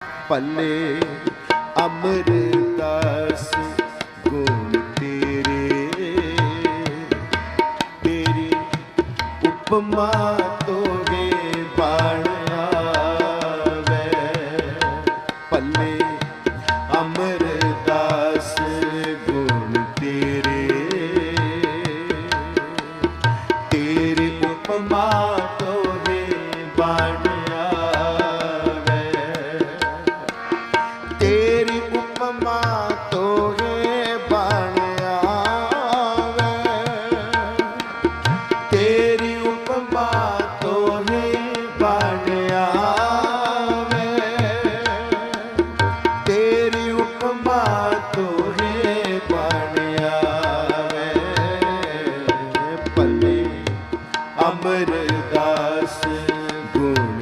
ਪੱਲੇ ਅਮਰਦਾਸ, ਗੁਣ ਤੇਰੇ। ਤੇਰੀ ਉਪਮਾ ਤੋਗੇ ਬਾਣ ਆਵੇ। ਪੱਲੇ ਅਮਰਦਾਸ, ਗੁਣ ਤੇਰੇ। ਤੇਰੀ ਉਪਮਾ ਬਰਦਾਸ ਗੁਣ